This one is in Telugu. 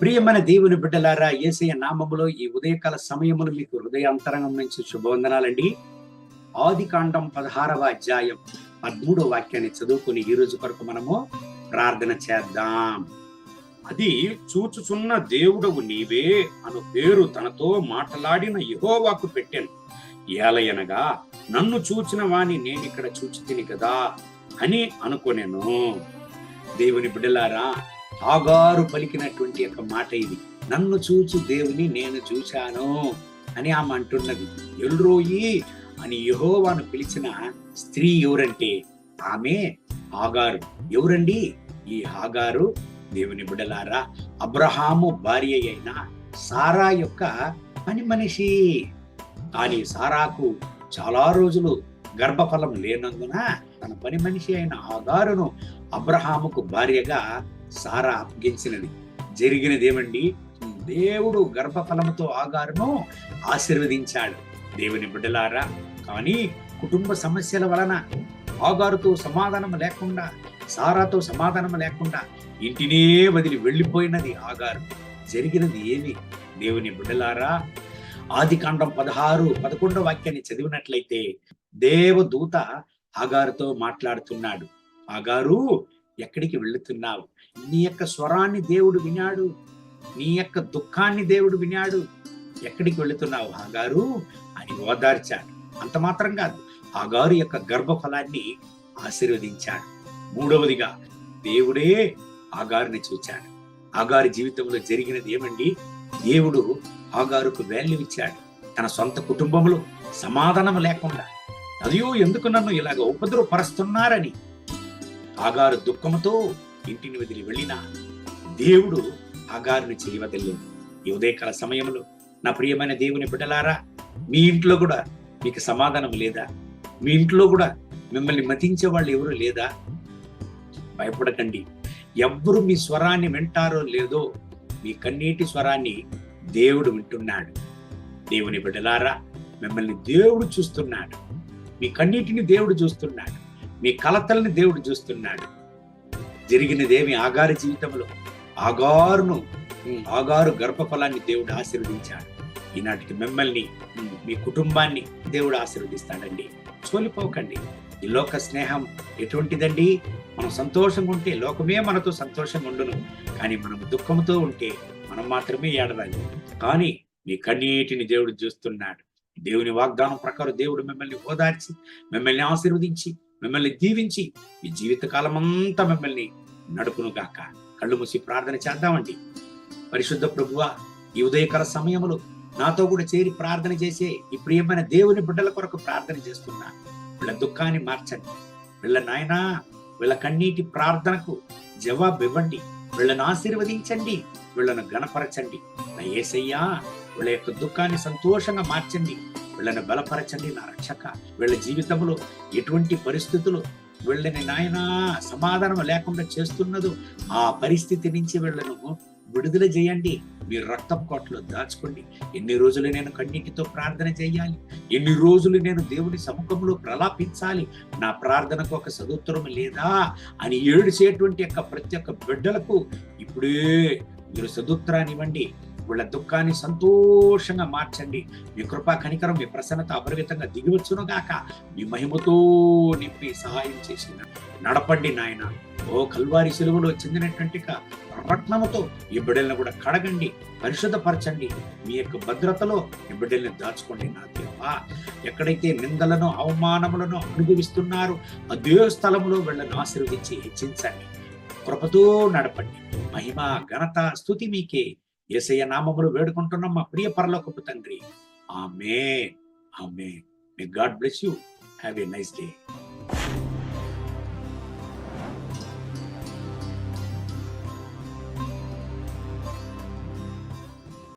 ప్రియమైన దేవుని బిడ్డలారా ఏసయ్య నామములో ఈ ఉదయకాల సమయములు మీకు హృదయాంతరంగం నుంచి శుభవందనాలండి. ఆది కాండం పదహారవ అధ్యాయం పదమూడవ వాక్యాన్ని చదువుకుని ఈ రోజు కొరకు మనము ప్రార్థన చేద్దాం. అది చూచుచున్న దేవుడవు నీవే అను పేరు తనతో మాట్లాడిన యహోవాకు పెట్టాను. ఏలయనగా నన్ను చూచిన వాణి నేను ఇక్కడ చూచి తిని కదా అని అనుకునేను. దేవుని బిడ్డలారా ఆగారు పలికినటువంటి ఒక మాట ఇది. నన్ను చూచు దేవుని నేను చూశాను అని ఆమె అంటున్నది. ఎల్రోయి అని యహోవాను పిలిచిన స్త్రీ ఎవరంటే ఆమె ఆగారు. ఎవరండి? ఈ ఆగారు దేవుని బిడలారా అబ్రహాము భార్య అయిన సారా యొక్క పని మనిషి. కానీ సారాకు చాలా రోజులు గర్భఫలం లేనందున తన పని మనిషి అయిన ఆగారును అబ్రహాముకు భార్యగా సారా అప్పగించినది. జరిగినది ఏమండి దేవుడు గర్భఫలముతో ఆగారును ఆశీర్వదించాడు. దేవుని బిడ్డలారా కానీ కుటుంబ సమస్యల వలన ఆగారుతో సమాధానం లేకుండా సారాతో సమాధానం లేకుండా ఇంటినే వదిలి వెళ్ళిపోయినది ఆగారు. జరిగినది ఏమి? దేవుని బిడ్డలారా ఆది కాండం పదహారు పదకొండవ వాక్యాన్ని చదివినట్లయితే దేవదూత ఆగారుతో మాట్లాడుతున్నాడు. ఆగారు ఎక్కడికి వెళుతున్నావు? నీ యొక్క స్వరాన్ని దేవుడు వినాడు నీ యొక్క దుఃఖాన్ని దేవుడు వినాడు. ఎక్కడికి వెళుతున్నావు ఆగారు? అని ఓదార్చాడు. అంత మాత్రం కాదు. ఆగారు యొక్క గర్భఫలాన్ని ఆశీర్వదించాడు. మూడవదిగా దేవుడే ఆగారుని చూచాడు. ఆగారు జీవితంలో జరిగినది ఏమండి? దేవుడు ఆగారుకు వాల్యూ ఇచ్చాడు. తన సొంత కుటుంబంలో సమాధానం లేకుండా అదియో ఎందుకు నన్ను ఇలాగ ఉపద్రవపరుస్తున్నారని ఆగారు దుఃఖముతో ఇంటిని వదిలి వెళ్ళినా దేవుడు అగారుని చేయవదలేదు ఈ ఉదయకాల సమయంలో నా ప్రియమైన దేవుని బిడ్డలారా మీ ఇంట్లో కూడా మీకు సమాధానం లేదా? మీ ఇంట్లో కూడా మిమ్మల్ని మతించే వాళ్ళు ఎవరు లేదా? భయపడకండి. ఎవ్వరు మీ స్వరాన్ని వింటారో లేదో మీ కన్నీటి స్వరాన్ని దేవుడు వింటున్నాడు. దేవుని బిడ్డలారా మిమ్మల్ని దేవుడు చూస్తున్నాడు. మీ కన్నీటిని దేవుడు చూస్తున్నాడు. మీ కలతల్ని దేవుడు చూస్తున్నాడు. జరిగినదేమి ఆగారు జీవితంలో? ఆగారును ఆగారు గర్భఫలాన్ని దేవుడు ఆశీర్వదించాడు. ఈనాటికి మిమ్మల్ని మీ కుటుంబాన్ని దేవుడు ఆశీర్వదిస్తాడండి. చోలిపోకండి. ఈ లోక స్నేహం ఎటువంటిదండి? మనం సంతోషంగా ఉంటే లోకమే మనతో సంతోషంగా ఉండును. కానీ మనం దుఃఖంతో ఉంటే మనం మాత్రమే ఏడవాలి. కానీ మీ కన్నీటిని దేవుడు చూస్తున్నాడు. దేవుని వాగ్దానం ప్రకారం దేవుడు మిమ్మల్ని ఓదార్చి మిమ్మల్ని ఆశీర్వదించి మిమ్మల్ని దీవించి మీ జీవితకాలం అంతా మిమ్మల్ని నడుపును గాక కళ్ళు మూసి ప్రార్థన చేద్దామండి. పరిశుద్ధ ప్రభువ ఈ ఉదయకాల సమయంలో నాతో కూడా చేరి ప్రార్థన చేసే ఈ ప్రియమైన దేవుని బిడ్డల కొరకు ప్రార్థన చేస్తున్నా. వీళ్ళ దుఃఖాన్ని మార్చండి. వీళ్ళ నాయనా వీళ్ళ కన్నీటి ప్రార్థనకు జవాబు ఇవ్వండి వీళ్ళను ఆశీర్వదించండి. వీళ్ళను గణపరచండి నా ఏసయ్యా వీళ్ళ యొక్క దుఃఖాన్ని సంతోషంగా మార్చండి. వీళ్ళని బలపరచండి నా రక్షక. వీళ్ళ జీవితంలో ఎటువంటి పరిస్థితులు వీళ్ళని నాయనా సమాధానం లేకుండా చేస్తున్నదో ఆ పరిస్థితి నుంచి వీళ్ళను విడుదల చేయండి. మీరు రక్తం కోట్లో దాచుకోండి. ఎన్ని రోజులు నేను కన్నీటితో ప్రార్థన చేయాలి? ఎన్ని రోజులు నేను దేవుని సముఖంలో ప్రలాపించాలి? నా ప్రార్థనకు ఒక సదుత్తరం లేదా? అని ఏడుచేటువంటి యొక్క ప్రతి ఒక్క బిడ్డలకు ఇప్పుడే మీరు సదుత్తరాన్ని ఇవ్వండి. వీళ్ళ దుఃఖాన్ని సంతోషంగా మార్చండి. మీ కృపా కనికరం మీ ప్రసన్నత అపరిమితంగా దిగివచ్చును గాక. మీ మహిమతో నింపి సహాయం చేసి నడపండి నాయన. ఓ కల్వారి సెలువులో చెందినటువంటి రత్నముతో ఈ బిడ్డలను కూడా కడగండి పరిశుద్ధపరచండి. మీ యొక్క భద్రతలో ఈ బిడ్డల్ని దాచుకోండి నా దేవా. ఎక్కడైతే నిందలను అవమానములను అనుభవిస్తున్నారు అదే స్థలంలో వీళ్ళని ఆశీర్వదించి హెచ్చించండి. కృపతో నడపండి. మహిమ ఘనత స్థుతి మీకే. ఏసయ్య నామములు వేడుకుంటున్నాం మా ప్రియ పరలోకపు తండ్రి. ఆమె ఆమె may God bless you have a nice day